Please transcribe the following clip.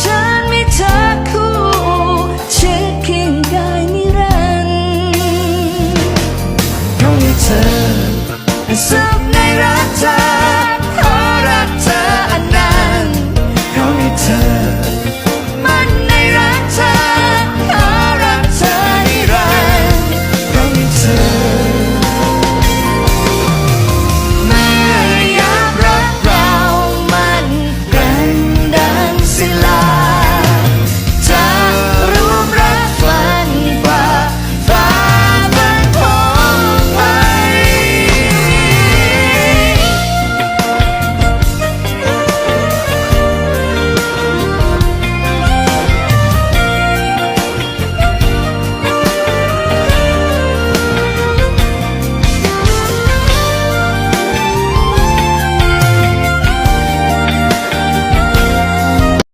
ฉันมีเธอคู่เช็คเคีงกายนิรันดร์ต้มีเธอ and So